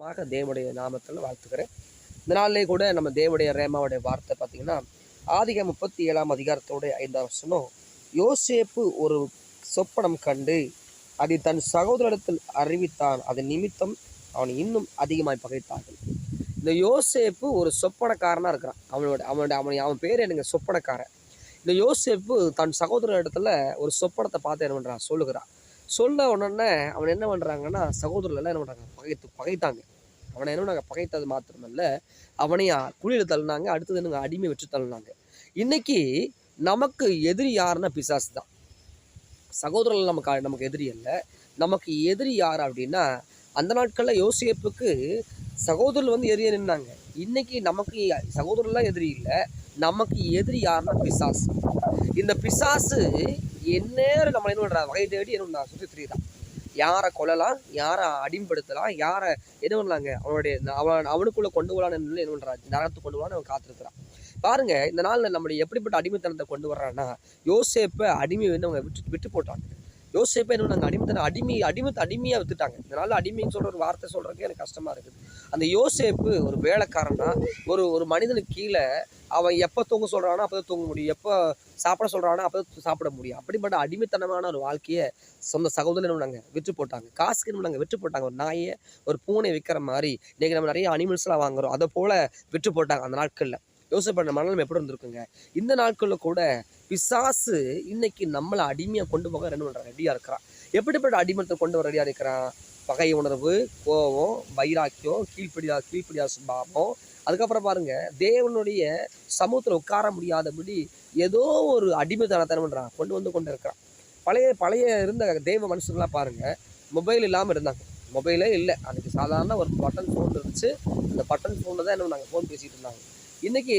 மாக தேவனுடைய நாமத்தில் வாழ்த்துக்கிறேன் இந்த நாளிலே கூட நம்ம தேவனுடைய ரேமாவுடைய வார்த்தை பார்த்தீங்கன்னா ஆதிக முப்பத்தி ஏழாம் அதிகாரத்தோடைய ஐந்தாம் வருஷமும் யோசேப்பு ஒரு சொப்பனம் கண்டு அதை தன் சகோதரத்தில் அறிவித்தான். அதன் நிமித்தம் அவன் இன்னும் அதிகமாய் பகைத்தார்கள். இந்த யோசேப்பு ஒரு சொப்பனக்காரனாக இருக்கிறான். அவனோட அவனோட அவன் அவன் பேர் எனக்கு சொப்பனக்காரன். இந்த யோசேப்பு தன் சகோதர இடத்துல ஒரு சொப்பனத்தை பார்த்து என்ன பண்ணுறான் சொல்லுகிறான். சொல்ல உடனே அவன் என்ன பண்ணுறாங்கன்னா சகோதரர்கள் என்ன பண்ணுறாங்க பகைத்து பகைத்தாங்க. அவனை என்ன பண்ணாங்க பகைத்தது மாத்திரமல்ல. அவனையா குழியில் தள்ளினாங்க அடுத்தது என்னங்க? அடிமை வச்சு தள்ளினாங்க. இன்னைக்கு நமக்கு எதிரி யாருன்னா பிசாசு தான். சகோதரர்கள் நமக்கு நமக்கு எதிரி இல்லை நமக்கு எதிரி யார் அப்படின்னா அந்த நாட்களில் யோசிப்புக்கு சகோதரர்கள் வந்து எதிரியே நின்னாங்க. இன்னைக்கு நமக்கு சகோதரர்லாம் எதிரி இல்லை. நமக்கு எதிரி யாருன்னா பிசாசு. இந்த பிசாசு எந்நேரம் நம்ம என்ன பண்ணுறா வகை தேடி என்ன பண்ணா சுற்றி திரியிறான் யாரை கொல்லலாம்? யாரை அடிமைப்படுத்தலாம்? யாரை என்ன பண்ணலாங்க? அவனுடைய அவன் அவனுக்குள்ளே கொண்டு போகலான்னு என்ன பண்ணுறான் நரகத்து கொண்டு போகலான்னு அவன் காத்திருக்கிறான். பாருங்க இந்த நாளில் நம்முடைய எப்படிப்பட்ட அடிமைத்தனத்தை கொண்டு வர்றான்னா யோசேப்பை அடிமை வந்து அவங்க விட்டு விட்டு போட்டாங்க. யோசேப்பை என்ன நாங்கள் அடிமைத்தனம் அடிமை அடிமத்தை அடிமையாக வித்துட்டாங்க. இதனால் அடிமைன்னு சொல்கிற ஒரு வார்த்தை சொல்கிறதுக்கு எனக்கு கஷ்டமாக இருக்குது. அந்த யோசேப்பு ஒரு வேலைக்காரனா ஒரு ஒரு மனிதனுக்கு கீழே அவன் எப்போ தூங்க சொல்கிறானோ அப்போ தான் தூங்க முடியும். எப்போ சாப்பிட சொல்கிறானோ அப்போ தான் சாப்பிட முடியும். அப்படிப்பட்ட அடிமைத்தனமான ஒரு வாழ்க்கையை சொந்த சகோதரன் நாங்கள் விற்று போட்டாங்க. காசுக்கு என்ன நாங்கள் விற்று போட்டாங்க. ஒரு நாயை ஒரு பூனை விற்கிற மாதிரி இன்றைக்கி நம்ம நிறைய அனிமல்ஸ்லாம் வாங்குறோம். அதை போல் விற்று போட்டாங்க அந்த நாட்களில். யோசனை பண்ண மனநிலை எப்படி இருந்திருக்குங்க? இந்த நாட்களில் கூட பிசாசு இன்னைக்கு நம்மளை அடிமையாக கொண்டு போக ரெண்டு பண்ணுறான் ரெடியாக இருக்கிறான். எப்படிப்பட்ட அடிமத்தை கொண்டு வர ரெடியாக இருக்கிறான்? பகை உணர்வு கோபம் வைராக்கியம் கீழ்ப்படியா கீழ்ப்படியா சுபாவம் அதுக்கப்புறம் பாருங்க தேவனுடைய சமூகத்தில் உட்கார முடியாதபடி ஏதோ ஒரு அடிமைத்தனத்தை என்ன பண்ணுறான் கொண்டு வந்து கொண்டு இருக்கிறான். பழைய பழைய இருந்த தெய்வ மனுஷங்களாம் பாருங்க மொபைல் இல்லாமல் இருந்தாங்க. மொபைலே இல்லை. அன்றைக்கி சாதாரண ஒரு பட்டன் ஃபோன் இருந்துச்சு. அந்த பட்டன் ஃபோனில் தான் என்ன நாங்கள் ஃபோன் பேசிகிட்டு இருந்தாங்க. இன்றைக்கி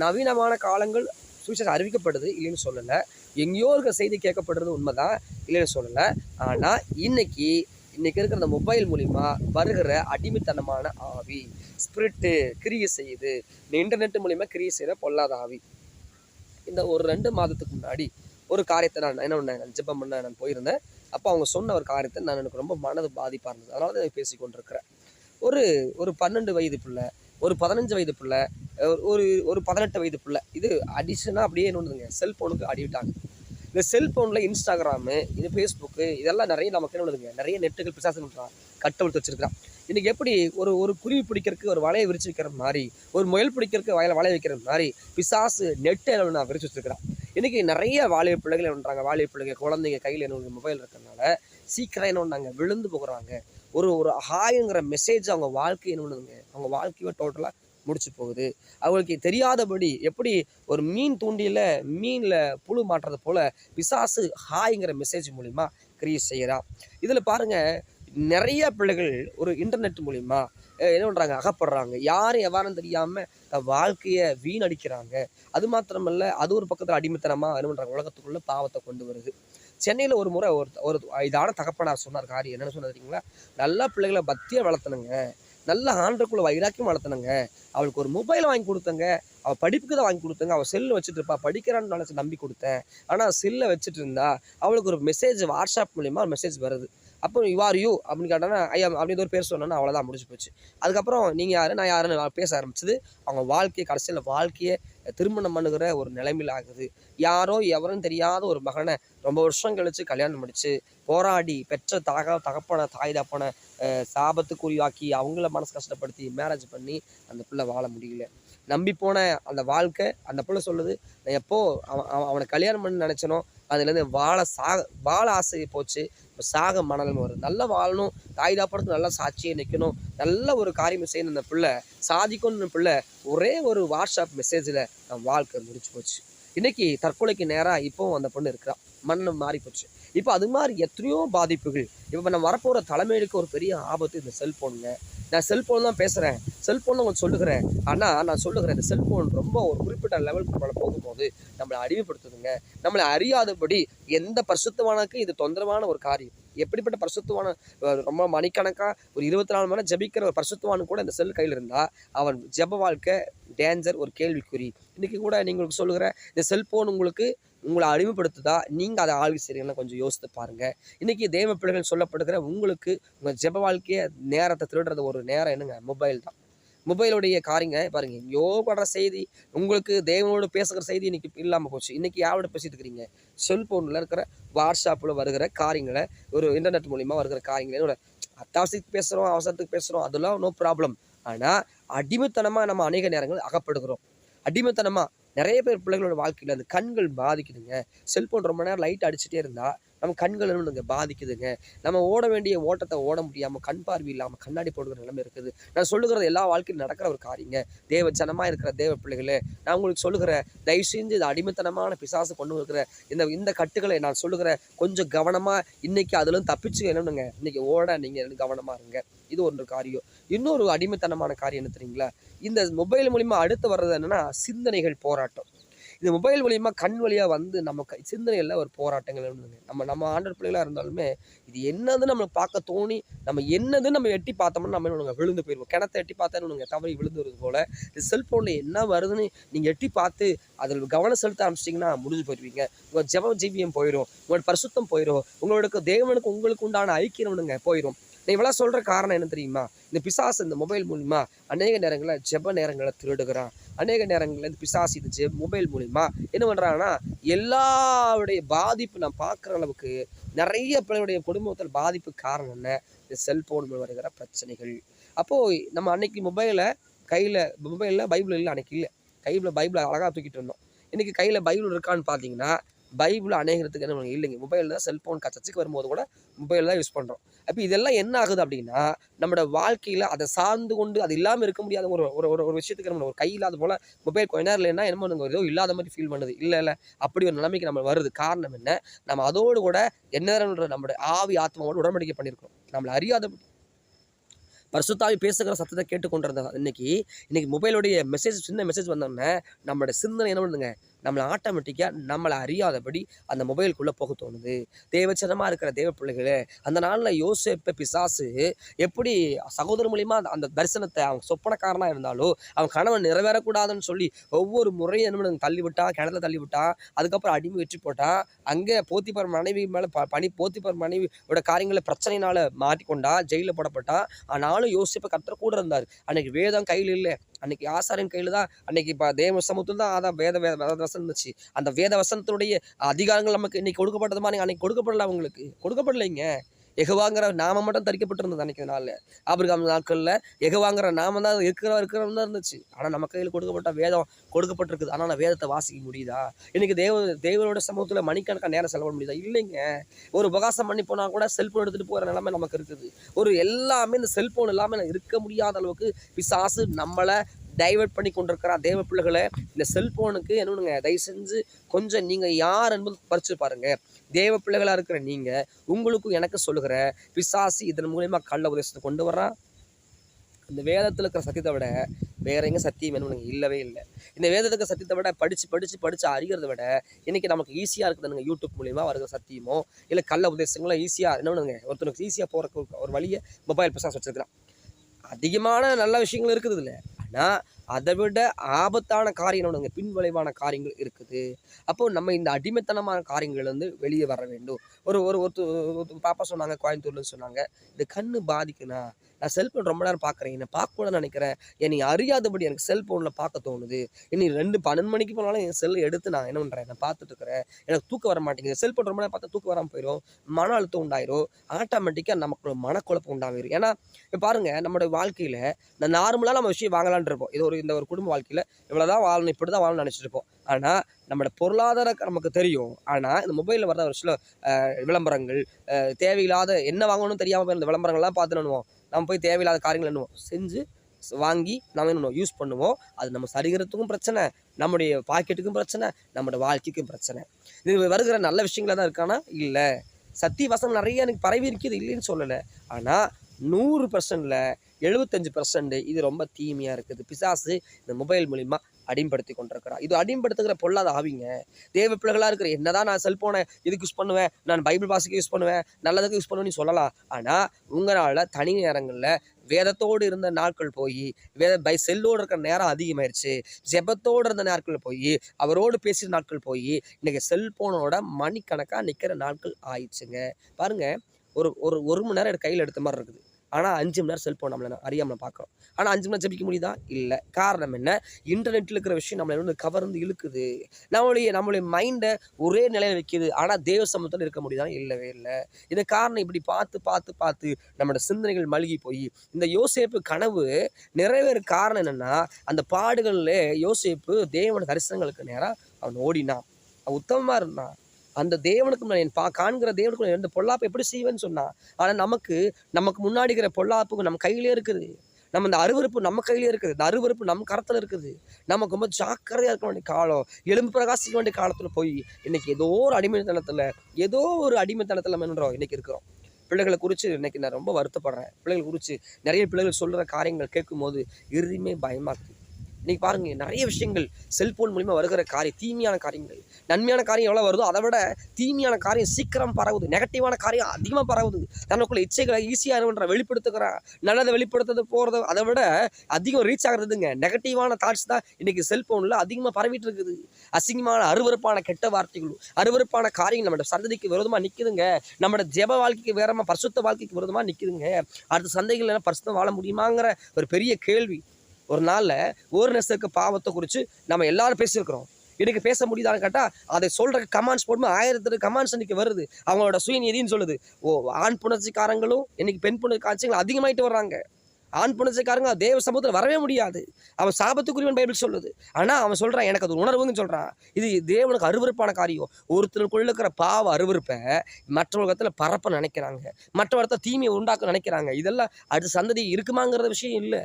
நவீனமான காலங்கள் சுவிசேஷம் அறிவிக்கப்படுது இல்லைன்னு சொல்லலை. எங்கேயோ இருக்கிற செய்தி கேட்கப்படுறது உண்மைதான் இல்லைன்னு சொல்லலை. ஆனால் இன்றைக்கி இன்றைக்கி இருக்கிற அந்த மொபைல் மூலிமா வருகிற அடிமைத்தனமான ஆவி ஸ்பிரிட்டு கிரியை செய்யுது. இந்த இன்டர்நெட் மூலிமா கிரியை செய்கிற பொல்லாத ஆவி. இந்த ஒரு ரெண்டு மாதத்துக்கு முன்னாடி ஒரு காரியத்தை நான் என்ன பண்ணேன் நான் ஜெபம் பண்ண நான் போயிருந்தேன். அப்போ அவங்க சொன்ன ஒரு காரியத்தை நான் எனக்கு ரொம்ப மனது பாதிப்பாக இருந்தது. அதனால தான் பேசி கொண்டிருக்கிறேன் ஒரு ஒரு பன்னெண்டு வயது பிள்ளை ஒரு பதினஞ்சு வயது பிள்ளை ஒரு ஒரு பதினெட்டு வயது பிள்ளை. இது அடிஷனாக அப்படியே என்ன பண்ணுதுங்க செல்ஃபோனுக்கு அடிவிட்டாங்க இந்த செல்ஃபோனில் இன்ஸ்டாகிராமு இது ஃபேஸ்புக்கு இதெல்லாம் நிறைய நமக்கு என்ன பண்ணுதுங்க நிறைய நெட்டுகள் பிசாசு பண்ணுறான் கட்டவிழ்த்து வச்சிருக்கிறான். இன்றைக்கி எப்படி ஒரு ஒரு குருவி பிடிக்கிறதுக்கு ஒரு வலையை விரிச்சு வைக்கிற மாதிரி ஒரு முயல் பிடிக்கிறதுக்கு வயலை வலையை வைக்கிற மாதிரி பிசாசு நெட்டை நான் விரிச்சு வச்சுருக்கிறான். இன்றைக்கி நிறைய வாலிப பிள்ளைகள் என்ன பண்ணுறாங்க வாலிப பிள்ளைங்க குழந்தைங்க கையில் என்ன மொபைல் இருக்கிறதுனால சீக்கிரம் என்ன பண்ணாங்க விழுந்து போகிறாங்க. ஒரு ஒரு ஹாய்ங்கிற மெசேஜ் அவங்க வாழ்க்கை என்ன பண்ணுதுங்க அவங்க வாழ்க்கையை டோட்டலாக முடிச்சு போகுது. அவங்களுக்கு தெரியாதபடி எப்படி ஒரு மீன் தூண்டியில் மீனில் புழு மாட்டுறது போல் பிசாசு ஹாய்ங்கிற மெசேஜ் மூலிமா கிரியேட் செய்கிறான் இதில் பாருங்கள் நிறைய பிள்ளைகள் ஒரு இன்டர்நெட் மூலிமா என்ன பண்ணுறாங்க அகப்படுறாங்க. யாரும் எவ்வாறும் தெரியாமல் தன் வாழ்க்கையை வீணடிக்கிறாங்க. அது மாத்திரமல்ல அது ஒரு பக்கத்தில் அடிமைத்தனமாக என்ன பண்ணுறாங்க உலகத்துக்குள்ளே பாவத்தை கொண்டு வருது. சென்னையில் ஒரு முறை ஒரு ஒரு இதான தகப்பனார் சொன்னார் காரியம் என்னென்னு சொன்னது நல்லா பிள்ளைகளை பக்தியாக வளர்த்தணுங்க. நல்ல ஆண்டுக்குள்ள வைராக்கியம் வளர்த்தனுங்க அவளுக்கு ஒரு மொபைல் வாங்கி கொடுத்தங்க. அவள் படிப்புக்கு தான் வாங்கி கொடுத்தங்க. அவள் செல்லு வச்சுட்டு இருப்பா. படிக்கிறான்னு நினச்சி நம்பி கொடுத்தேன். ஆனால் செல்லை வச்சுட்டு இருந்தா அவளுக்கு ஒரு மெசேஜ் வாட்ஸ்அப் மூலிமா மெசேஜ் வருது. அப்போ யூ ஆர் யூ அப்படின்னு கேட்டோன்னா ஐயா அப்படின்னு ஒரு பேர் சொன்னோன்னா அவ்வளோதான் முடிஞ்சு போச்சு. அதுக்கப்புறம் நீங்கள் யார்? நான் யாருன்னு பேச ஆரம்பிச்சது. அவங்க வாழ்க்கையை கடைசியில் வாழ்க்கையை திருமணம் பண்ணுகிற ஒரு நிலைமையில் ஆகுது. யாரோ எவரும் தெரியாத ஒரு மகனை ரொம்ப வருஷம் கழித்து கல்யாணம் முடித்து போராடி பெற்ற தக தகப்பனை தாய் தப்பனை சாபத்துக்குரியாக்கி அவங்கள மனசு கஷ்டப்படுத்தி மேரேஜ் பண்ணி அந்த பிள்ளை வாழ முடியல. நம்பி போன அந்த வாழ்க்கை அந்த பிள்ளை சொல்லுது நான் எப்போ அவன் அவனை கல்யாணம் பண்ணி நினச்சனோ அதுலேருந்து வாழ சா வாழ ஆசை போச்சு. இப்போ சாக மணலும் வருது. நல்லா வாழணும். தாய் தாப்படத்துக்கு நல்லா சாட்சியை நிற்கணும் நல்ல ஒரு காரியம் செய்யணும் அந்த பிள்ளை. சாதிக்கணும்னு பிள்ளை ஒரே ஒரு வாட்ஸ்அப் மெசேஜில் நம்ம வாழ்க்கை முடிச்சு போச்சு. இன்றைக்கி தற்கொலைக்கு நேராக இப்போவும் அந்த பொண்ணு இருக்கிறான் மண் மாறி போச்சு இப்போ அது மாதிரி எத்தனையோ பாதிப்புகள். இப்போ நம்ம வரப்போகிற தலைமையிலுக்கு ஒரு பெரிய ஆபத்து இந்த செல்ஃபோனுங்க நான் செல்ஃபோன் தான் பேசுகிறேன் செல்ஃபோன் உங்களுக்கு சொல்லுகிறேன். ஆனால் நான் சொல்லுகிறேன் இந்த செல்ஃபோன் ரொம்ப ஒரு குறிப்பிட்ட லெவலுக்கு நம்மளை போகும்போது நம்மளை அறிவுப்படுத்துதுங்க நம்மளை அறியாதபடி எந்த பரிசுத்தமானக்கு இது தொந்தரவான ஒரு காரியம். எப்படிப்பட்ட பரிசுத்துவான ரொம்ப மணிக்கணக்காக ஒரு இருபத்தி நாலு மணி நேரம் ஜபிக்கிற ஒரு பரிசுத்துவானு கூட இந்த செல் கையில் இருந்தால் அவன் ஜப வாழ்க்கை டேஞ்சர் ஒரு கேள்விக்குறி. இன்றைக்கி கூட நீங்கள் சொல்லுகிற இந்த செல்ஃபோன் உங்களுக்கு உங்களை அடிமைப்படுத்துதா? நீங்கள் அதை ஆள்வி சரியான கொஞ்சம் யோசித்து பாருங்கள் இன்றைக்கி தேவ பிள்ளைகள் சொல்லப்படுகிற உங்களுக்கு உங்கள் ஜெப வாழ்க்கையை நேரத்தை திருடுறது ஒரு நேரம் என்னங்க? மொபைல் தான். மொபைலுடைய காரியங்க பாருங்கள் எங்கேயோ படுற செய்தி உங்களுக்கு தேவனோடு பேசுகிற செய்தி இன்றைக்கி இல்லாமல் போச்சு. இன்றைக்கி யாரோட பேசிட்டு இருக்கிறீங்க? செல்ஃபோனில் இருக்கிற வாட்ஸ்அப்பில் வருகிற காரியங்களை ஒரு இன்டர்நெட் மூலிமா வருகிற காரியங்களை என்னோட அத்தாவசியத்துக்கு பேசுகிறோம் அவசரத்துக்கு பேசுகிறோம் அதெல்லாம் நோ ப்ராப்ளம். ஆனால் அடிமைத்தனமாக நம்ம அநேக நேரங்கள் அகப்படுகிறோம். அடிமைத்தனமாக நிறைய பேர் பிள்ளைகளோட வாழ்க்கையில் அந்த கண்கள் பாதிக்குதுங்க. செல்ஃபோன் ரொம்ப நேரம் லைட் அடிச்சுட்டே இருந்தால் நம்ம கண்கள் என்னங்க பாதிக்குதுங்க. நம்ம ஓட வேண்டிய ஓட்டத்தை ஓட முடியாமல் கண் பார்வை இல்லாமல் கண்ணாடி போடுகிற நிலைமை இருக்குது. நான் சொல்லுகிறது எல்லா வாழ்க்கையும் நடக்கிற ஒரு காரியங்க. தேவ ஜனமாக இருக்கிற தேவ பிள்ளைகளே நான் உங்களுக்கு சொல்லுகிற தயவு செஞ்சு இது அடிமைத்தனமான பிசாசு கொண்டு இருக்கிற இந்த இந்த கட்டுகளை நான் சொல்லுகிற கொஞ்சம் கவனமாக இன்னைக்கு அதிலும் தப்பிச்சு என்னனுங்க இன்னைக்கு ஓட நீங்கள் கவனமாக இருங்க. இது ஒன்று காரியம். இன்னொரு அடிமைத்தனமான காரியம் என்ன தெரியுங்களா? இந்த மொபைல் மூலிமா அடுத்து வர்றது என்னன்னா சிந்தனைகள் போராட்டம். இந்த மொபைல் மூலிமா கண் வழியாக வந்து நம்ம க சிந்தனைகளில் ஒரு போராட்டங்கள் இருந்தது. நம்ம நம்ம ஆண்டர் பிள்ளைகளாக இருந்தாலுமே இது என்னதுன்னு நம்மளை பார்க்க தோணி நம்ம என்னதுன்னு நம்ம எட்டி பார்த்தோம்னா நம்ம என்ன விழுந்து போயிடுவோம் கிணத்தை எட்டி பார்த்தா தவறி விழுந்துறது போல். இந்த செல்ஃபோனில் என்ன வருதுன்னு நீங்கள் எட்டி பார்த்து அதில் கவனம் செலுத்த ஆரம்பிச்சிட்டிங்கன்னா முடிஞ்சு போயிடுவீங்க உங்கள் ஜபம் ஜீவியம் போயிடும் உங்களோட பரிசுத்தம் போயிடும் உங்களோட தேவனுக்கு உங்களுக்கு உண்டான ஐக்கியம் போயிடும் நான் இவ்வளோ சொல்கிற காரணம் என்ன தெரியுமா? இந்த பிசாசு இந்த மொபைல் மூலிமா அநேக நேரங்களில் ஜெப நேரங்களை திருடுகிறான். அநேக நேரங்களில் இந்த பிசாசு இந்த ஜெப் மொபைல் மூலிமா என்ன பண்ணுறாங்கன்னா எல்லாருடைய பாதிப்பு நான் பார்க்குற அளவுக்கு நிறைய பிள்ளைகளுடைய குடும்பத்தில் பாதிப்பு காரணம் என்ன? இந்த செல்ஃபோன் வருகிற பிரச்சனைகள். அப்போது நம்ம அன்னைக்கு மொபைலை கையில் மொபைலில் பைபிள் இல்லை அன்னைக்கு இல்லை. கையில் பைபிளை அழகாக தூக்கிட்டு இருந்தோம் இன்றைக்கி கையில் பைபிள் இருக்கான்னு பார்த்தீங்கன்னா பைபிள் அநேகத்துக்கு என்ன பண்ணுங்க? இல்லைங்க. மொபைல் தான் செல்ஃபோன் சர்ச்சுக்கு வரும்போது கூட மொபைல் தான் யூஸ் பண்ணுறோம் அப்போ இதெல்லாம் என்ன ஆகுது அப்படின்னா நம்மளோட வாழ்க்கையில் அதை சார்ந்து கொண்டு அது இல்லாமல் இருக்க முடியாத ஒரு ஒரு ஒரு ஒரு விஷயத்துக்கு நம்ம ஒரு கை இல்லாத போல் மொபைல் கொஞ்ச நேரம் இல்லைன்னா என்ன பண்ணுங்க? ஏதோ இல்லாத மாதிரி ஃபீல் பண்ணுது. இல்லை இல்லை. அப்படி ஒரு நிலைமைக்கு நம்ம வருது. காரணம் என்ன? நம்ம அதோடு கூட என்ன நம்மளுடைய ஆவி ஆத்மாவோட உடன்படிக்கை பண்ணியிருக்கோம் நம்மளை அறியாத பரிசுத்தாவி பேசுகிற சத்தத்தை கேட்டுக்கொண்டிருந்த இன்னைக்கு இன்னைக்கு மொபைலுடைய மெசேஜ் சின்ன மெசேஜ் வந்தோடனே நம்மளோட சிந்தனை என்ன பண்ணுதுங்க? நம்மளை ஆட்டோமேட்டிக்காக நம்மளை அறியாதபடி அந்த மொபைலுக்குள்ளே போக தோணுது. தேவச்சனமாக இருக்கிற தேவ பிள்ளைகளே அந்த நாளில் யோசிப்ப பிசாசு எப்படி சகோதரர் மூலிமா அந்த- தரிசனத்தை அவன் சொப்பனக்காரனாக இருந்தாலும் அவன் கணவன் நிறைவேறக்கூடாதுன்னு சொல்லி ஒவ்வொரு முறையும் என்ன தள்ளிவிட்டான் கிணத்துல தள்ளிவிட்டான் அதுக்கப்புறம் அடிமை வெற்றி போட்டான் அங்கே போத்திப்பார் மனைவி மேலே ப பனி போத்திப்பார் மனைவியோட காரியங்களை பிரச்சனையினால் மாட்டிக்கொண்டான் ஜெயிலில் போடப்பட்டான் ஆனாலும் யோசிப்பை கத்தர் கூட இருந்தார். அன்னைக்கு வேதம் கையில் இல்லை. அன்னைக்கு ஆசாரின் கையில் தான் அன்னைக்கு இப்போ தேவ சமூகத்தில் தான் அதான் வேத வேத வேத வசனம் இருந்துச்சு. அந்த வேத வசனத்தினுடைய அதிகாரங்கள் நமக்கு இன்னைக்கு கொடுக்கப்பட்டதுமா நீங்கள் அன்னைக்கு கொடுக்கப்படல அவங்களுக்கு. கொடுக்கப்படலைங்க. எகவாங்கிற நாம மட்டும் தரிக்கப்பட்டிருந்தது அன்னைக்கு நாளில். ஆபிரகாம் நாட்களில் எகவாங்கிற நாம தான் இருக்கிற இருக்கிறவங்க தான் இருந்துச்சு. ஆனால் நம்ம கையில் கொடுக்கப்பட்ட வேதம் கொடுக்கப்பட்டிருக்குது. ஆனால் நான் வேதத்தை வாசிக்க முடியுதா? இன்னைக்கு தேவ தேவனோட சமூகத்தில் மணிக்கணக்காக நேரம் செலவிட முடியுதா? இல்லைங்க. ஒரு உபகாசம் பண்ணி போனால் கூட செல்ஃபோன் எடுத்துகிட்டு போகிற நிலைமை நமக்கு இருக்குது. ஒரு எல்லாமே இந்த செல்ஃபோன் இல்லாமல் இருக்க முடியாத அளவுக்கு பிசாசு நம்மளை டைவெர்ட் பண்ணி கொண்டிருக்கிற தேவ பிள்ளைகளை இந்த செல்ஃபோனுக்கு என்னனுங்க தயவு செஞ்சு கொஞ்சம் நீங்கள் யார் என்பது பறிச்சு பாருங்க. தேவ பிள்ளைகளாக இருக்கிற நீங்கள் உங்களுக்கும் எனக்கு சொல்லுகிற பிசாசி இதன் மூலயமா கள்ள உதேசத்தை கொண்டு வர்றான் இந்த வேதத்தில் இருக்கிற சத்தியத்தை விட வேற எங்கே சத்தியம் என்னன்னு இல்லவே இல்லை. இந்த வேதத்துக்கு இருக்கிற சத்தியத்தை விட படித்து படித்து படித்து அறிகிறத விட இன்றைக்கி நமக்கு ஈஸியாக இருக்குதுங்க யூடியூப் மூலிமா வருகிற சத்தியமோ இல்லை கள்ள உபதேசங்களோ ஈஸியாக என்னனுங்க ஒருத்தனுக்கு ஈஸியாக போகிற ஒரு வழியை மொபைல் பிசாஸ் வச்சுருக்கலாம் அதிகமான நல்ல விஷயங்கள் இருக்குது இல்லை அப்படின்னா அதை விட ஆபத்தான காரியம் என்னங்க பின்விளைவான காரியங்கள் இருக்குது. அப்போ நம்ம இந்த அடிமைத்தனமான காரியங்கள் வந்து வெளியே வர வேண்டும். ஒரு ஒரு ஒருத்தர் ஒருத்தர் பாப்பா சொன்னாங்க கோயம்புத்தூர்ல சொன்னாங்க. இந்த கண்ணு பாதிக்குண்ணா நான் செல்ஃபோன் ரொம்ப நேரம் பார்க்குறேன் என்னை பார்க்கக்கூடாதுன்னு நினைக்கிறேன். என்னை அறியாதபடி எனக்கு செல்ஃபோனில் பார்க்க தோணுது. இனி ரெண்டு பன்னெண்டு மணிக்கு போனாலும் என் செல் எடுத்து நான் என்ன பண்ணுறேன் நான் பார்த்துட்டு இருக்கிறேன். எனக்கு தூக்கம் வர மாட்டேங்குது. செல்ஃபோன் ரொம்ப நேரம் பார்த்தா தூக்கம் வராமல் போயிடும் மன அழுத்தம் உண்டாயிரும். ஆட்டோமேட்டிக்காக நமக்கு மனக்குழப்பம் உண்டாகிரும் ஏன்னா இப்போ பாருங்க நம்மளோட வாழ்க்கையில் இந்த நார்மலாக நம்ம விஷயம் வாங்கலாம்னு இருப்போம். இது ஒரு இந்த ஒரு குடும்ப வாழ்க்கையில் இவ்வளோ தான் வாழணும் இப்படி தான் வாழணும்னு நினச்சிட்டு இருப்போம். ஆனால் நம்மளோட பொருளாதார நமக்கு தெரியும். ஆனால் இந்த மொபைலில் வர ஒரு சில விளம்பரங்கள் தேவையில்லாத என்ன வாங்கணும்னு தெரியாமல் போய் இந்த விளம்பரங்கள்லாம் பார்த்துன்னுவோம் நம்ம போய் தேவையில்லாத காரியங்கள் என்னவோம் செஞ்சு வாங்கி நம்ம என்ன யூஸ் பண்ணுவோம். அது நம்ம சரீரத்துக்கும் பிரச்சனை நம்முடைய பாக்கெட்டுக்கும் பிரச்சனை நம்மளோட வாழ்க்கைக்கும் பிரச்சனை. இது வருகிற நல்ல விஷயங்களாக தான் இருக்கானா? இல்லை. சத்திய வசனம் நிறைய எனக்கு பரவி இருக்குது இல்லைன்னு சொல்லலை. ஆனால் நூறு பர்சன்டில் எழுபத்தஞ்சு பர்சன்ட் இது ரொம்ப தீமையாக இருக்குது. பிசாசு இந்த மொபைல் மூலிமா அடிம்படுத்தி கொண்டிருக்கிறான் இது அடிம்படுத்துகிற பொல்லாத ஆவிங்க. தேவ பிள்ளைகளாக இருக்கிற என்னதான் நான் செல்போனை இதுக்கு யூஸ் பண்ணுவேன்? நான் பைபிள் பாசுக்கு யூஸ் பண்ணுவேன். நல்லதுக்கு யூஸ் பண்ணுவேன்னு சொல்லலாம். ஆனால் உங்களால் தனி நேரங்களில் வேதத்தோடு இருந்த நாட்கள் போய் வேத பை செல்லோடு இருக்கிற நேரம் அதிகமாயிருச்சு. ஜெபத்தோடு இருந்த நாட்கள் போய் அவரோடு பேசுகிற நாட்கள் போய் இன்றைக்கி செல்போனோட மணிக்கணக்காக நிற்கிற நாட்கள் ஆயிடுச்சுங்க. பாருங்க ஒரு ஒரு ஒரு மணி நேரம் கையில் எடுத்த மாதிரி இருக்குது. ஆனால் அஞ்சு மணி நேரம் செல்போன் நம்மளை அறியாமல் பார்க்குறோம் ஆனால் அஞ்சு மணி நேரம் ஜபிக்க முடியுதா? இல்லை. காரணம் என்ன? இன்டர்நெட்டில் இருக்கிற விஷயம் நம்மளை வந்து கவர்ந்து இழுக்குது. நம்மளுடைய நம்மளுடைய மைண்டை ஒரே நிலையில் வைக்கிது. ஆனால் தேவ சமூகத்தில் இருக்க முடியுதா இல்லவே இல்லை. இது காரணம் இப்படி பார்த்து பார்த்து பார்த்து நம்மளோட சிந்தனைகள் மழுகி போய் இந்த யோசேப்பு கனவு நிறைவேற காரணம் என்னென்னா அந்த பாடுகளில் யோசேப்பு தேவனோட தரிசனங்களுக்கு நேராக அவன் ஓடினான். அவன் உத்தமமாக இருந்தான். அந்த தேவனுக்கு நான் என் பா காண்கிற தேவனுக்கு நான் இந்த பொல்லாப்பை எப்படி செய்வேன்னு சொன்னான் ஆனால் நமக்கு நமக்கு முன்னாடி இருக்கிற பொல்லாப்புக்கு நம்ம கையிலே இருக்குது. நம்ம இந்த அருவருப்பு நம்ம கையிலே இருக்குது. இந்த அருவருப்பு நம்ம கரத்தில் இருக்குது. நமக்கு ரொம்ப ஜாக்கிரதையாக இருக்க வேண்டிய காலம் எலும்பு பிரகாசிக்க வேண்டிய காலத்தில் போய் இன்றைக்கி ஏதோ ஒரு அடிமைத்தனத்தில் ஏதோ ஒரு அடிமைத்தனத்தில் என்னன்றோம் இன்னைக்கு இருக்கிறோம். பிள்ளைகளை குறித்து இன்னைக்கு நான் ரொம்ப வருத்தப்படுறேன். பிள்ளைகள் குறித்து நிறைய பிள்ளைகள் சொல்கிற காரியங்கள் கேட்கும்போது இறுதியுமே பயமாக இருக்குது இன்றைக்கி பாருங்கள் நிறைய விஷயங்கள் செல்ஃபோன் மூலிமா வருகிற காரியம் தீமையான காரியங்கள். நன்மையான காரியம் எவ்வளோ வருதோ அதை விட தீமையான காரியம் சீக்கிரம் பரவுது. நெகட்டிவான காரியம் அதிகமாக பரவுது. தனக்குள்ள இச்சைகளை ஈஸியாக இருவன்ற வெளிப்படுத்துக்கிறான் நல்லதை வெளிப்படுத்துறது போகிறது அதை விட அதிகம் ரீச் ஆகிறதுங்க. நெகட்டிவான தாட்ஸ் தான் இன்றைக்கி செல்ஃபோனில் அதிகமாக பரவிட்டு இருக்குது. அசிங்கமான அருவருப்பான கெட்ட வார்த்தைகளும் அருவருப்பான காரியங்கள் நம்மளோட சந்ததிக்கு விரோதமாக நிற்குதுங்க நம்மளோட ஜெப வாழ்க்கைக்கு வேறமாக பரிசுத்த வாழ்க்கைக்கு விரோதமாக நிற்குதுங்க அடுத்த சந்தைகள் எல்லாம் பரிசுத்தம் வாழ முடியுமாங்கிற ஒரு பெரிய கேள்வி. ஒரு நாளில் ஒரு நெசருக்கு பாவத்தை குறித்து நம்ம எல்லாரும் பேசியிருக்கிறோம். இன்றைக்கி பேச முடியுதான்னு கேட்டால் அதை சொல்கிற கமாண்ட்ஸ் போடும்போது ஆயிரத்து கமாண்ட்ஸ் இன்றைக்கி வருது. அவங்களோட சுயநீதின்னு சொல்லுது. ஓ ஆண் புணர்ச்சிக்காரங்களும் இன்றைக்கி பெண் புணர் காட்சிகள் அதிகமாகிட்டு வர்றாங்க. ஆண் புணர்ச்சிக்காரங்க தேவ சமூகத்தில் வரவே முடியாது. அவன் சாபத்துக்குரியவன் பைபிள் சொல்லுது. ஆனால் அவன் சொல்கிறான் எனக்கு அது உணர்வுன்னு சொல்கிறான் இது தேவனுக்கு அருவருப்பான காரியம். ஒருத்தருக்குள்ள இருக்கிற பாவ அருவருப்பை மற்ற உலகத்தில் பரப்ப நினைக்கிறாங்க. மற்ற இடத்த தீமையை உண்டாக்க நினைக்கிறாங்க. இதெல்லாம் அடுத்த சந்ததி இருக்குமாங்கிற விஷயம் இல்லை.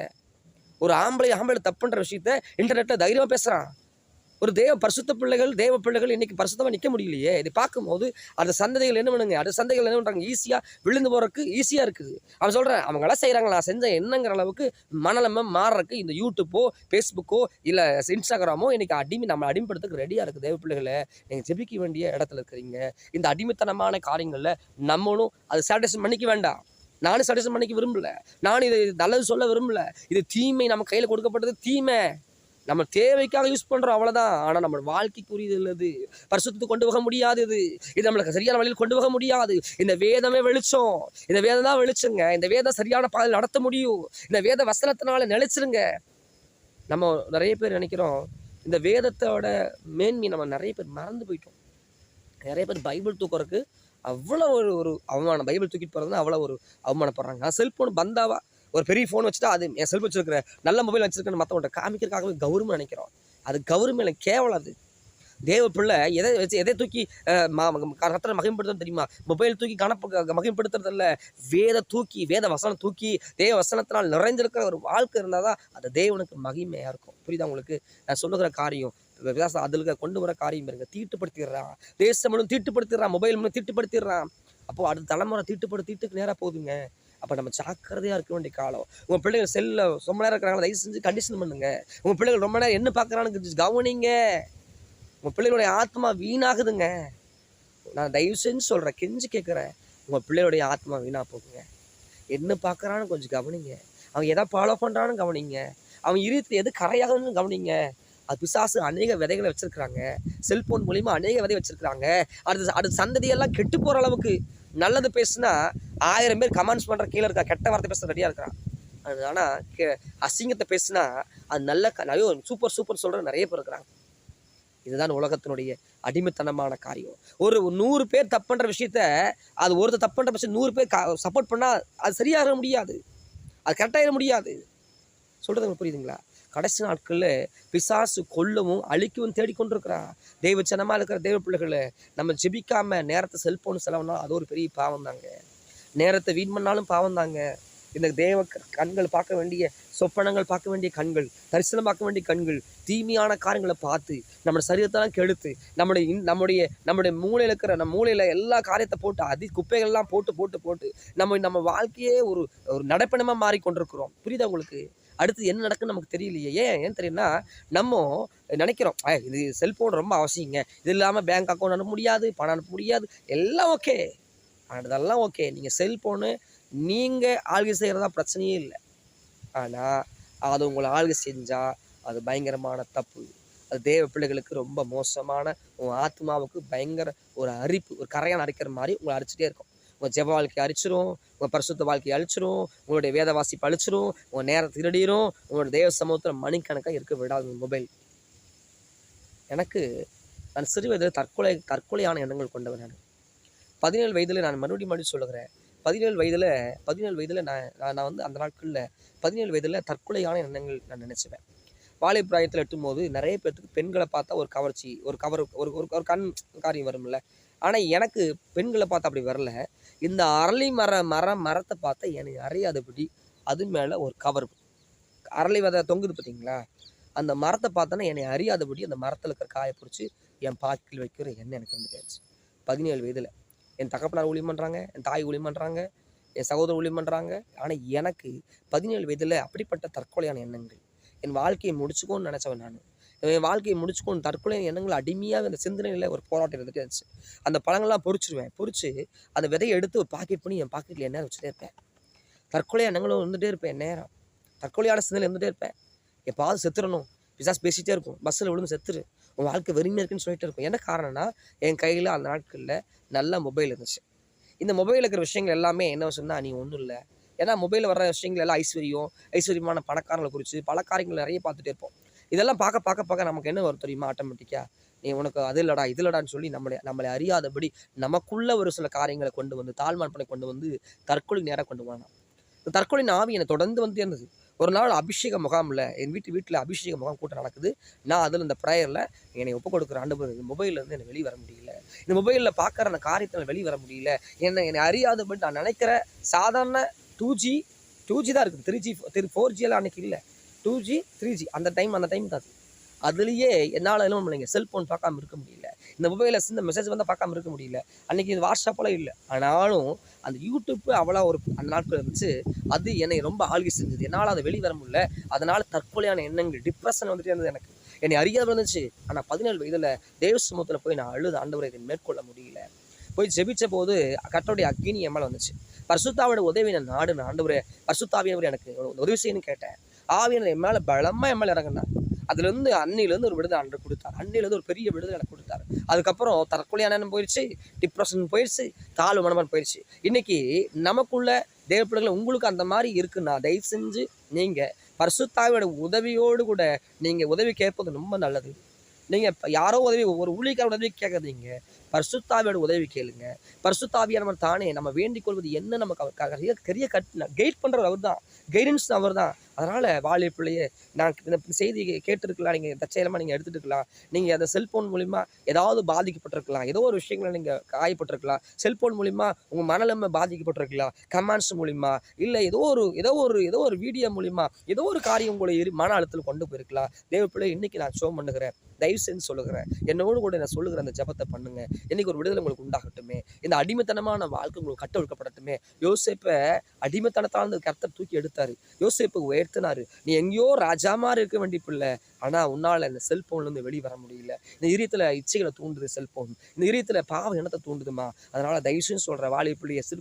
ஒரு ஆம்பளை ஆம்பளை தப்புன்ற விஷயத்த இன்டர்நெட்டில் தைரியமாக பேசுகிறான் ஒரு தேவ பரிசுத்த பிள்ளைகள் தேவ பிள்ளைகள் இன்றைக்கி பரிசுத்தமாக நிற்க முடியலையே. இதை பார்க்கும்போது அந்த சந்ததிகள் என்ன பண்ணுங்க? அந்த சந்ததிகள் என்ன பண்ணுறாங்க ஈஸியாக விழுந்து போகிறதுக்கு ஈஸியாக இருக்குது. அவன் சொல்கிறேன் அவங்களாம் செய்கிறாங்க நான் செஞ்ச என்னங்கிற அளவுக்கு மனநலமை மாறுறதுக்கு இந்த யூடியூப்போ ஃபேஸ்புக்கோ இல்லை இன்ஸ்டாகிராமோ இன்றைக்கி அடிமை நம்ம அடிமைப்படுத்துக்கு ரெடியாக இருக்குது தேவ பிள்ளைகளை. நீங்கள் ஜெபிக்க வேண்டிய இடத்துல இருக்கிறீங்க. இந்த அடிமைத்தனமான காரியங்களில் நம்மளும் அது சாட்டிஸ்ஃபை பண்ணிக்க வேண்டாம். நானும் சஜஷன் பண்ணிக்க விரும்பல. நானும் இது நல்லது சொல்ல விரும்பல. இது தீமை நம்ம கையில் கொடுக்கப்பட்டது தீமை. நம்ம தேவைக்காக யூஸ் பண்ணுறோம் அவ்வளோதான் ஆனால் நம்ம வாழ்க்கைக்குரியது இல்லது. பரிசுத்தத்தை கொண்டு போக முடியாது இது. இது நம்மளுக்கு சரியான வழியில் கொண்டு போக முடியாது. இந்த வேதமே வெளிச்சம். இந்த வேதம் தான் வெளிச்சங்க. இந்த வேதம் சரியான பாதையில் நடத்த முடியும். இந்த வேத வசனத்தினால நிலைச்சிருங்க. நம்ம நிறைய பேர் நினைக்கிறோம் இந்த வேதத்தோட மேன்மை நம்ம நிறைய பேர் மறந்து போயிட்டோம். நிறைய பேர் பைபிள் தூக்குறதுக்கு அவ்வளோ ஒரு ஒரு அவமானம். பைபிள் தூக்கிட்டு போகிறதுனா அவ்வளோ ஒரு அவமானப்படுறாங்க. செல்ஃபோன் பந்தாவா ஒரு பெரிய ஃபோன் வச்சுட்டா அது என் செல்ஃப் வச்சிருக்கிற நல்ல மொபைல் வச்சிருக்கேன்னு மற்றவங்க காமிக்கிறதுக்காகவே கௌரவம் நினைக்கிறோம். அது கௌரவம் இல்லை கேவலம் அது. தேவ பிள்ளை எதை வச்சு எதை தூக்கி கத்தனை மகிமைப்படுத்துறது தெரியுமா? மொபைல் தூக்கி கணப்பு மகிமைப்படுத்துறது இல்லை. வேத தூக்கி வேத வசனம் தூக்கி தேவ வசனத்தினால் நிறைந்திருக்கிற ஒரு வாழ்க்கை இருந்தால் தான் அது தேவனுக்கு மகிமையாக இருக்கும். புரியுதா உங்களுக்கு? நான் சொல்லுகிற காரியம் விசாசம் அதில் கொண்டு வர காரியம் இருங்க தீட்டுப்படுத்திடுறான். தேசம் முழுவதும் தீட்டுப்படுத்திடுறான். மொபைல் முழுவதும் தீட்டுப்படுத்திடுறான். அப்போ அடுத்த தலைமுறை தீட்டுப்படுத்திட்டுக்கு நேராக போகுதுங்க. அப்போ நம்ம ஜாக்கிரதையாக இருக்க வேண்டிய காலம். உங்கள் பிள்ளைகள் செல்லில் ரொம்ப நேரம் இருக்கிறாங்க. தயவு செஞ்சு கண்டிஷன் பண்ணுங்க. உங்கள் பிள்ளைகள் ரொம்ப நேரம் என்ன பார்க்குறான்னு கவனிங்க. உங்கள் பிள்ளைகளுடைய ஆத்மா வீணாகுதுங்க. நான் தயவு செஞ்சு சொல்கிறேன் கெஞ்சு கேட்குறேன் உங்கள் பிள்ளைகளுடைய ஆத்மா வீணாக போகுங்க. என்ன பார்க்குறான்னு கொஞ்சம் கவனிங்க. அவன் எதை ஃபாலோ பண்ணுறான்னு கவனிங்க. அவன் இருத்து எது கரையாகுதுன்னு கவனிங்க. அது பிசாசு அநேக விதைகளை வச்சுருக்குறாங்க. செல்ஃபோன் மூலிமா அநேக விதை வச்சுருக்குறாங்க. அடுத்த அடுத்த சந்ததியெல்லாம் கெட்டு போகிற அளவுக்கு நல்லது பேசுனா ஆயிரம் பேர் கமெண்ட்ஸ் பண்ணுற கீழே இருக்கா கெட்ட வார்த்தை பேச ரெடியாக இருக்கிறான். அது ஆனால் கே அசிங்கத்தை பேசுனா அது நல்ல க- நிறைய சூப்பர் சூப்பர் சொல்கிற நிறைய பேர் இருக்கிறாங்க. இதுதான் உலகத்தினுடைய அடிமைத்தனமான காரியம். ஒரு நூறு பேர் தப்புன்ற விஷயத்த அது ஒருத்தர் தப்புன்ற பட்சம் நூறு பேர் சப்போர்ட் பண்ணால் அது சரியாக முடியாது. அது கரெக்டாக முடியாது. சொல்கிறது உங்களுக்கு புரியுதுங்களா? கடைசி நாட்களில் பிசாசு கொல்லவும் அழிக்கவும் தேடிக்கொண்டிருக்கிறா. தெய்வ ஜனமாக இருக்கிற தெய்வ பிள்ளைகளை நம்ம ஜெபிக்காமல் நேரத்தை செல்ஃபோன் செலவுனாலும் அது ஒரு பெரிய பாவம் தாங்க. நேரத்தை வீண் பண்ணாலும் பாவம் தாங்க. இந்த தேவ கண்கள் பார்க்க வேண்டிய சொப்பனங்கள் பார்க்க வேண்டிய கண்கள் தரிசனம் பார்க்க வேண்டிய கண்கள் தீமையான காரியங்களை பார்த்து நம்ம சரீரத்தெல்லாம் கெடுத்து நம்முடைய நம்முடைய நம்முடைய மூளையில் இருக்கிற நம்ம மூளையில் எல்லா காரியத்தை போட்டு அதி குப்பைகள்லாம் போட்டு போட்டு போட்டு நம்ம நம்ம வாழ்க்கையே ஒரு ஒரு நடப்பினமாக மாறிக்கொண்டிருக்கிறோம். புரியுதா உங்களுக்கு? அடுத்து என்ன நடக்குன்னு நமக்கு தெரியலையே. ஏன் ஏன் தெரியும்னா நம்ம நினைக்கிறோம் இது செல்ஃபோன் ரொம்ப அவசியங்க. இது இல்லாமல் பேங்க் அக்கௌண்ட் அனுப்ப முடியாது பணம் அனுப்ப முடியாது. எல்லாம் ஓகே அதெல்லாம் ஓகே நீங்கள் செல்ஃபோனு நீங்கள் ஆள்கை செய்கிறதா பிரச்சனையே இல்லை. ஆனால் அது உங்களை ஆள்கை செஞ்சால் அது பயங்கரமான தப்பு. அது தேவ பிள்ளைகளுக்கு ரொம்ப மோசமான உங்கள் ஆத்மாவுக்கு பயங்கர ஒரு அரிப்பு ஒரு கரையான் அரைக்கிற மாதிரி உங்களை அரிச்சிட்டே இருக்கும். உங்கள் ஜெப வாழ்க்கையை அழிச்சிரும் உங்கள் பரிசுத்த வாழ்க்கையை அழிச்சிரும் உங்களுடைய வேத வாசிப்பு அழிச்சிரும் உங்கள் நேரத்தை திருடிரும் உங்களோட தேவ சமூகத்தில் மணிக்கணக்காக இருக்க விடாது மொபைல். எனக்கு நான் சிறு வயதில் தற்கொலை தற்கொலையான எண்ணங்கள் கொண்டவன் நான். பதினேழு வயதில் நான் மறுபடியும் மறுபடியும் சொல்லுகிறேன். பதினேழு வயதில் பதினேழு வயதில் நான் நான் நான் வந்து அந்த நாட்களில் பதினேழு வயதில் தற்கொலையான எண்ணங்கள் நான் நினச்சிவேன். வாழை பிராயத்தில் எட்டும்போது நிறைய பேர்த்துக்கு பெண்களை பார்த்தா ஒரு கவர்ச்சி ஒரு கவர் ஒரு ஒரு கண் காரியம் வரும்ல. ஆனால் எனக்கு பெண்களை பார்த்தா அப்படி வரல. இந்த அரளி மர மரம் மரத்தை பார்த்தா எனக்கு அறியாதபடி அது மேலே ஒரு கவர் அரளி விதை தொங்குது பார்த்தீங்களா? அந்த மரத்தை பார்த்தோன்னா என்னை அறியாதபடி அந்த மரத்தில் இருக்கிற காயை பிடிச்சி என் பாக்கில் வைக்கிற எண்ணம் எனக்கு இருந்துச்சு பதினேழு வயதில். என் தகப்பனார் ஊழியம் பண்ணுறாங்க என் தாய் ஊழியம் பண்ணுறாங்க என் சகோதரர் ஊழியம் பண்ணுறாங்க ஆனால் எனக்கு பதினேழு வயதில் அப்படிப்பட்ட தற்கொலையான எண்ணங்கள் என் வாழ்க்கையை முடிச்சுக்கோன்னு நினச்சவன் நான். என் வாழ்க்கையை முடிச்சுக்கோன்னு தற்கொலை எண்ணங்கள் அடிமையாக அந்த சிந்தனையில் ஒரு போராட்டம் இருந்துகிட்டே இருந்துச்சு. அந்த பழங்கள்லாம் பொறிச்சிருவேன். பொறிச்சு அந்த விதையை எடுத்து ஒரு பாக்கெட் பண்ணி என் பாக்கெட்டில் என்ன வச்சுட்டே இருப்பேன். தற்கொலை எண்ணங்களும் இருந்துகிட்டே இருப்பேன் என் நேரம் தற்கொலையான சிந்தனை இருந்துகிட்டே இருப்பேன். எப்பாவது செத்துடணும் பிசாஸ் பேசிகிட்டே இருக்கும். பஸ்ஸில் விழுந்து செத்துரு. உன் வாழ்க்கை வெறுமையாக இருக்குன்னு சொல்லிட்டு இருக்கும் என்ன காரணம்னா என் கையில் அந்த நாட்களில் நல்ல மொபைல் இருந்துச்சு. இந்த மொபைலில் இருக்கிற விஷயங்கள் எல்லாமே என்ன சொன்னால் நீ ஒன்றும் இல்லை. ஏன்னா மொபைலில் வர விஷயங்கள் எல்லாம் ஐஸ்வர்யம் ஐஸ்வர்யமான பணக்காரங்களை குறித்து பல காரியங்கள் நிறைய பார்த்துட்டே இருப்போம். இதெல்லாம் பார்க்க பார்க்க பார்க்க நமக்கு என்ன வரும் தெரியுமா? ஆட்டோமேட்டிக்காக நீ உனக்கு அது இல்லடா இது இல்லடான்னு சொல்லி நம்மளை நம்மளை அறியாதபடி நமக்குள்ள ஒரு சில காரியங்களை கொண்டு வந்து தாழ்மான்பனை கொண்டு வந்து தற்கொலை நேராக கொண்டு போனான். இந்த தற்கொலை ஆவி என்னை தொடர்ந்து வந்து இருந்தது. ஒரு நாள் அபிஷேக முகாமில் என் வீட்டு வீட்டில் அபிஷேக முகாம் கூட்டம் நடக்குது. நான் அதில் இந்த ப்ரேயரில் என்னை ஒப்பு கொடுக்குற ஆண்டு இந்த மொபைல்லேருந்து என்னை வெளியே வர முடியல. இந்த மொபைலில் பார்க்குற அந்த காரியத்தில் வெளியே வர முடியல. என்னை என்னை அறியாதபடி நான் நினைக்கிற சாதாரண டூ ஜி டூ ஜி தான் இருக்குது. Three G three four G எல்லாம் அன்றைக்கி இல்லை. டூ ஜி த்ரீ ஜி அந்த டைம் அந்த டைம் தான் அது. அதுலேயே என்னால் என்ன இல்லைங்க செல்ஃபோன் பார்க்காம இருக்க முடியல. இந்த மொபைலில் இந்த மெசேஜ் வந்தால் பார்க்காம இருக்க முடியல. அன்றைக்கி இது வாட்ஸ்அப்பெல்லாம் இல்லை. ஆனாலும் அந்த யூடியூப்பு அவ்வளோ ஒரு அந்த நாட்கள் இருந்துச்சு. அது என்னை ரொம்ப ஆழ்கி செஞ்சது. என்னால் அதை வெளியே வர முடியல. அதனால் தற்கொலையான எண்ணங்கள் டிப்ரெஷன் வந்துட்டே இருந்தது எனக்கு. என்னை அறியாமல் இருந்துச்சு. ஆனால் பதினேழு வயதில் தேவ சமூகத்தில் போய் நான் அழுது ஆண்டவரை இதை மேற்கொள்ள முடியல. போய் ஜெபித்த போது கட்டோடைய அக்னி என் மேலே வந்துச்சு. பர்சுத்தாவோட உதவி நான் நாடு ஆண்டவரே பர்சுத்தாவியவர் எனக்கு உதவி செய்யணும்னு கேட்டேன். ஆவியனர் என் மேலே பலமாக என் மேலே இறங்குனா அதுலேருந்து அன்னிலேருந்து ஒரு விடுதலை அன்று கொடுத்தார். அன்னிலேருந்து ஒரு பெரிய விடுதலை எனக்கு கொடுத்தாரு. அதுக்கப்புறம் தற்கொலையான போயிடுச்சு டிப்ரெஷன் போயிடுச்சு தாழ்வு மனமான போயிடுச்சு இன்னைக்கு நமக்குள்ள தேவ உங்களுக்கு அந்த மாதிரி இருக்குன்னா தயவு செஞ்சு நீங்கள் பரிசுத்தாவியோட உதவியோடு கூட நீங்கள் உதவி கேட்பது ரொம்ப நல்லது. நீங்கள் யாரோ உதவி ஒரு ஊழியக்கார உதவி கேட்காதீங்க. பரிசுத்தாவியோட உதவி கேளுங்க. பரிசுத்தாவியானவர் தானே நம்ம வேண்டிக் கொள்வது என்ன நமக்கு அவர் கரிய கட்டின கைட் பண்ணுறவர் அவர் தான் கைடன்ஸ் அவர் தான் அதனால் வாழை பிள்ளையே நான் இந்த செய்தி கேட்டிருக்கலாம். நீங்கள் தற்செயலமாக நீங்கள் எடுத்துட்டுருக்கலாம் நீங்கள் அந்த செல்ஃபோன் மூலிமா ஏதாவது பாதிக்கப்பட்டிருக்கலாம். ஏதோ ஒரு விஷயங்களை நீங்கள் காயப்பட்டிருக்கலாம். செல்ஃபோன் மூலிமா உங்கள் மனநிலைமை பாதிக்கப்பட்டிருக்கலாம். கமெண்ட்ஸ் மூலிமா இல்லை ஏதோ ஒரு ஏதோ ஒரு ஏதோ ஒரு வீடியோ மூலிமா ஏதோ ஒரு காரியம் உங்களை ஏறி மன அழுத்தத்தில் கொண்டு போயிருக்கலாம். தேவ பிள்ளை இன்னைக்கு நான் ஷோ பண்ணுகிறேன். தயவு செஞ்சு சொல்லுகிறேன். என்னோடு கூட நான் சொல்லுகிற அந்த ஜெபத்தை பண்ணுங்கள் இன்னைக்கு ஒரு விடுதலை உங்களுக்கு உண்டாகட்டுமே. இந்த அடிமைத்தனமான வாழ்க்கை உங்களுக்கு கட்ட ஒழுக்கப்படட்டுமே யோசேப்பை அடிமைத்தனத்தால் அந்த கர்த்தர் தூக்கி எடுத்தாரு. யோசேப்பை உயர்த்தினாரு. நீ எங்கேயோ ராஜா மாதிரி இருக்க வேண்டிய பிள்ளை. ஆனால் உன்னால் இந்த செல்ஃபோன்லேருந்து வெளியே வர முடியல. இந்த இரியத்தில் இச்சைகளை தூண்டுது செல்ஃபோன் இந்த இரியத்தில் பாவம் இனத்தை தூண்டுதுமா. அதனால் தயவுசெய்து சொல்கிற வாழை பிள்ளைய சிறு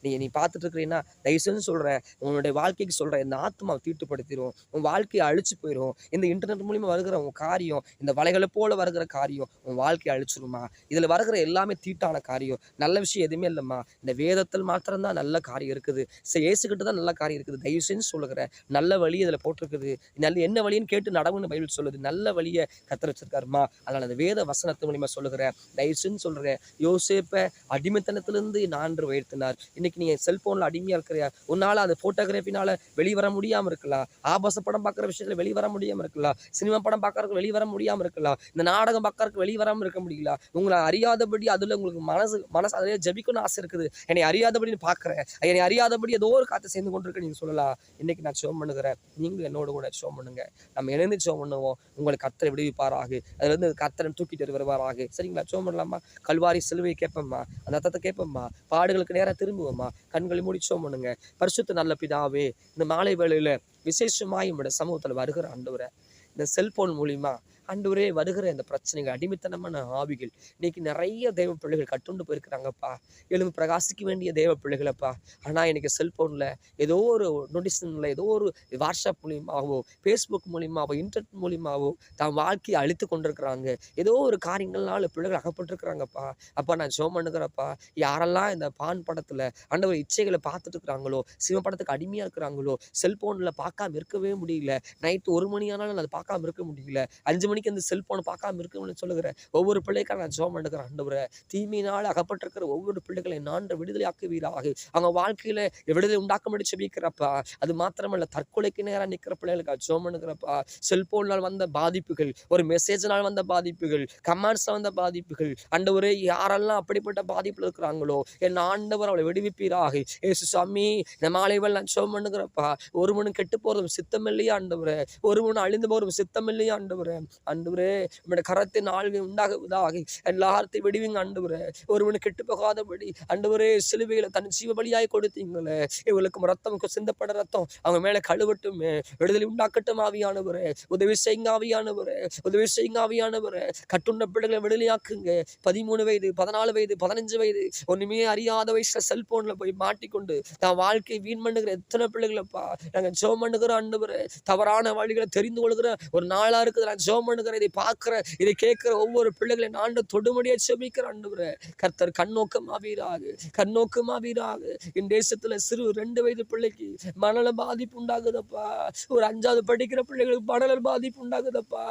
நீ நீ பார்த்துட்டு இருக்கிறீன்னா தயவுசெய்து சொல்கிறேன் உன்னுடைய வாழ்க்கைக்கு சொல்கிறேன் இந்த ஆத்மாவை தீட்டுப்படுத்திடும் உன் வாழ்க்கையை அழிச்சு போயிடும் இந்த இன்டர்நெட் மூலிமா வருகிற உன் காரியம் இந்த வலைகளை போல வருகிற காரியம் உன் வாழ்க்கையை அழிச்சிருமா. இதில் வருகிற எல்லாமே தீட்டான காரியம். நல்ல விஷயம் எதுவுமே இல்லைம்மா. இந்த வேதத்தில் மாத்திரம்தான் நல்ல காரியம் இருக்குது. சரி, இயேசுகிட்ட தான் நல்ல காரியம் இருக்குது. தயவு செஞ்சு சொல்லுகிறேன். நல்ல வழி இதில் போட்டிருக்குது. நல்ல என்ன வழின்னு கேட்டு நடவுன்னு பைபிள் சொல்லுது. நல்ல வழியை கத்திர வச்சிருக்காருமா. அதனால் அந்த வேத வசனத்து மூலியமாக சொல்லுகிறேன். டைவசுன்னு சொல்கிறேன் யோசேப்பை அடிமைத்தனத்திலிருந்து நான்று உயர்த்தினார். இன்னைக்கு நீங்க செல்ஃபோனில் அடிமையாக இருக்கிறியா? உன்னால் அந்த ஃபோட்டோகிராஃபினால் வெளிவர முடியாமல் இருக்கலாம். ஆபாச படம் பார்க்குற விஷயத்தில் வெளிவர முடியாமல் இருக்கலாம். சினிமா படம் பார்க்கறதுக்கு வெளிவர முடியாமல் இருக்கலாம். இந்த நாடகம் பார்க்கறதுக்கு வெளிவராமல் இருக்க முடியல. உங்களை அறியாதபடி அதில் உங்களுக்கு மனசு மனசு அதிலே ஜபிக்கணும்னு ஆசை இருக்குது. என்னை அறியாதபடி பார்க்குறேன். என்னை அறியாதபடி ஏதோ ஒரு காற்றை சேர்ந்து கொண்டிருக்கு நீங்க சொல்லலாம். இன்னைக்கு நான் ஷோம் பண்ணுகிறேன். நீங்களும் என்னோட கூட ஷோம் பண்ணுங்க. நம்ம இணைந்து ஷோம் பண்ணுவோம். உங்களுக்கு கத்தரை விடுவிப்பாராக. அதுலேருந்து கத்தரை தூக்கிட்டு வருவாராக. சரிங்களா? ஷோம் பண்ணலாமா? கல்வாரி சிலுவை கேட்பேம்மா. அந்த அர்த்தத்தை கேட்போம்மா. பாடுகளுக்கு நேராக திரும்புவோம்மா. கண்களை மூடி ஷோம் பண்ணுங்க. பரிசுத்த நல்ல பிதாவே இந்த மாலை வேளையில் விசேஷமாக நம்முடைய சமூகத்தில் வருகிற ஆண்டவரை இந்த செல்போன் மூலிமா ஆண்டவரே வருகிற இந்த பிரச்சனைகள் அடிமைத்தனமான ஆவிகள். இன்னைக்கு நிறைய தேவ பிள்ளைகள் கட்டுண்டு போயிருக்கிறாங்கப்பா. எலும்பு பிரகாசிக்க வேண்டிய தேவ பிள்ளைகளப்பா. ஆனால் இன்னைக்கு செல்ஃபோனில் ஏதோ ஒரு நோட்டிஷனில் ஏதோ ஒரு வாட்ஸ்அப் மூலியமாகவோ ஃபேஸ்புக் மூலியமாகவோ இன்டர்நெட் மூலியமாகவோ தான் வாழ்க்கையை அழித்து கொண்டிருக்கிறாங்க. ஏதோ ஒரு காரியங்கள்னால பிள்ளைகள் அகப்பட்டிருக்கிறாங்கப்பா. அப்பா நான் ஜோம் பண்ணுகிறப்பா யாரெல்லாம் இந்த பான் படத்தில் ஆண்டவர் இச்சைகளை பார்த்துட்டு இருக்கிறாங்களோ சிவ படத்துக்கு அடிமையாக இருக்கிறாங்களோ செல்ஃபோனில் பார்க்காம இருக்கவே முடியல. நைட்டு ஒரு மணி ஆனாலும் அதை பார்க்காம இருக்க முடியல. அஞ்சு மணிக்கு அந்த செல்ஃபோனை பார்க்காம இருக்கணும்னு சொல்லுகிறேன். ஒவ்வொரு பிள்ளைக்காக நான் ஜோம் எடுக்கிறேன் ஆண்டவரை தீமையினால் அகப்பட்டிருக்கிற ஒவ்வொரு பிள்ளைகளை நான்கு விடுதலை ஆக்குவீராக. அவங்க வாழ்க்கையில விடுதலை உண்டாக்க முடிச்சு வைக்கிறப்பா அது மாத்திரமல்ல தற்கொலைக்கு நேரா நிக்கிற பிள்ளைகளுக்கு ஜோம் பண்ணுகிறப்பா செல்போனால் வந்த பாதிப்புகள் ஒரு மெசேஜினால் வந்த பாதிப்புகள் கமெண்ட்ஸில் வந்த பாதிப்புகள் ஆண்டவரே யாரெல்லாம் அப்படிப்பட்ட பாதிப்பில் இருக்கிறாங்களோ என் ஆண்டவர் அவளை விடுவிப்பீராக. ஏசு சாமி இந்த மாலைவல் நான் ஜோம் பண்ணுகிறப்பா ஒருவனும் கெட்டு போறதும் சித்தம் இல்லையா ஆண்டவரே? ஒரு அழிந்து போகிறதும் சித்தம் இல்லையா ஆண்டவரே? ஆண்டவரே உங்களுடைய கரத்தின் ஆழ்வை உண்டாகுவதாக. எல்லாத்தையும் விடுவீங்க ஆண்டவரே ஒருவனு கெட்டு போகாதபடி ஆண்டவரே சிலுவையில தன் ஜீவ வழியாய் கொடுத்தீங்களே. இவளுக்கு ரத்தம் சிந்தப்பட ரத்தம். அவங்க மேல கழுவட்டுமே. விடுதலை உண்டாக்கட்டும் ஆவியானவரே. உதவி செய்யுங்க ஆவியானவரே. உதவி செய்யுங்க ஆவியானவரே. கட்டுண்ட பிள்ளைகளை விடுதலையாக்குங்க. பதிமூணு வயது பதினாலு வயது பதினஞ்சு வயது. ஒண்ணுமே அறியாத வயசுல செல்போன்ல போய் மாட்டிக்கொண்டு தான் வாழ்க்கை வீண் பண்ணுகிற எத்தனை பிள்ளைகளப்பா. நாங்க ஜோம் பண்ணுகிற ஆண்டவரே தவறான வழிகளை தெரிந்து கொள்கிற ஒரு நாளா இருக்குது. நான் ஜோம் பண்ணுகிற இதை பார்க்குற இதை கேட்குற ஒவ்வொரு பிள்ளைகளை நான் தொடுமடியை செபிக்கிற ஆண்டவரே கர்த்தர் கண்ணோக்கமாவீராக கண்ணோக்கமாவீராக என் தேசத்துல சிறு ரெண்டு வயது பிள்ளைக்கு மணல பாதிப்பு உண்டாகுதப்பா. ஒரு அஞ்சாவது படிக்கிற பிள்ளைகளுக்கு மனநல பாதிப்பு உண்டாகுதப்பா.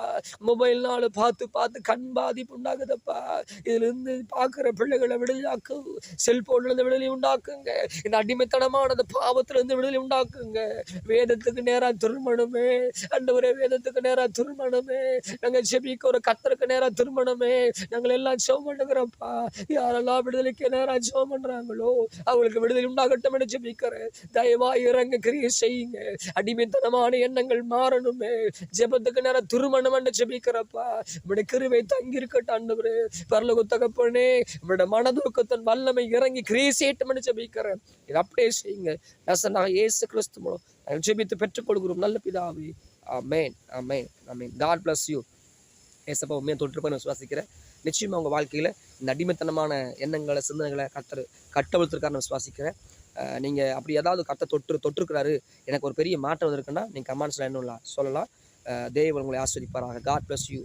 மொபைல்னால பார்த்து பார்த்து கண் பாதிப்பு உண்டாகுதப்பா. இதுல இருந்து பிள்ளைகளை விடுதலாக்கு செல்போன்ல இருந்து விடுதலை உண்டாக்குங்க. இந்த அடிமைத்தனமான அந்த பாவத்துல இருந்து விடுதலை உண்டாக்குங்க. வேதத்துக்கு நேரா திருமணமே அண்டவரே வேதத்துக்கு நேரா திருமணமே நாங்க ஜெபிக்க ஒரு கத்தருக்கு நேரா திருமணமே நாங்கள் எல்லாம் ஜெபம் பண்ணுகிறோம்ப்பா. யாரெல்லாம் விடுதலைக்கு நேரா ஜெபம் பண்றாங்களோ அவங்களுக்கு விடுதலை உண்டாகட்டும் என்று ஜெபிக்கிறேன். தயவா இறங்க கிரியை செய்யுங்க. அடிமைத்தனமான எண்ணங்கள் மாறணுமே. ஜெபத்துக்கு நேரம் திருமணம் என்று ஜெபிக்கிறப்பா. இவட கிருவை தங்கி இருக்கட்டும் ஆண்டவரே. பரலகு தகப்பனே இவட மனதுக்கத்தன் வல்லமை இறங்கி கிரியை செய்யட்டும் என்று ஜெபிக்கிறேன். இது அப்படியே செய்யுங்க. நான் ஏசு கிறிஸ்து மூலம் ஜெபித்து பெற்றுக்கொள்கிறோம். நல்ல பிதாவே அமேன் அமேன் அமேன் காட் பிளஸ் யூ ஏசப்பா உண்மையாக தொற்றுப்பை நான் சுவாசிக்கிறேன் நிச்சயமாக உங்கள் வாழ்க்கையில் இந்த அடிமைத்தனமான எண்ணங்களை சிந்தனைகளை கத்தர் கட்டவிழ்த்திருக்காரு நான் சுவாசிக்கிறேன் நீங்கள் அப்படி ஏதாவது கத்த தொற்று தொற்றுக்கிறாரு எனக்கு ஒரு பெரிய மாற்றம் இருக்குன்னா நீங்கள் கமெண்ட்ஸில் என்ன சொல்லலாம். தேவன் உங்களை ஆஸ்வதிப்பாராக காட் பிளஸ் யூ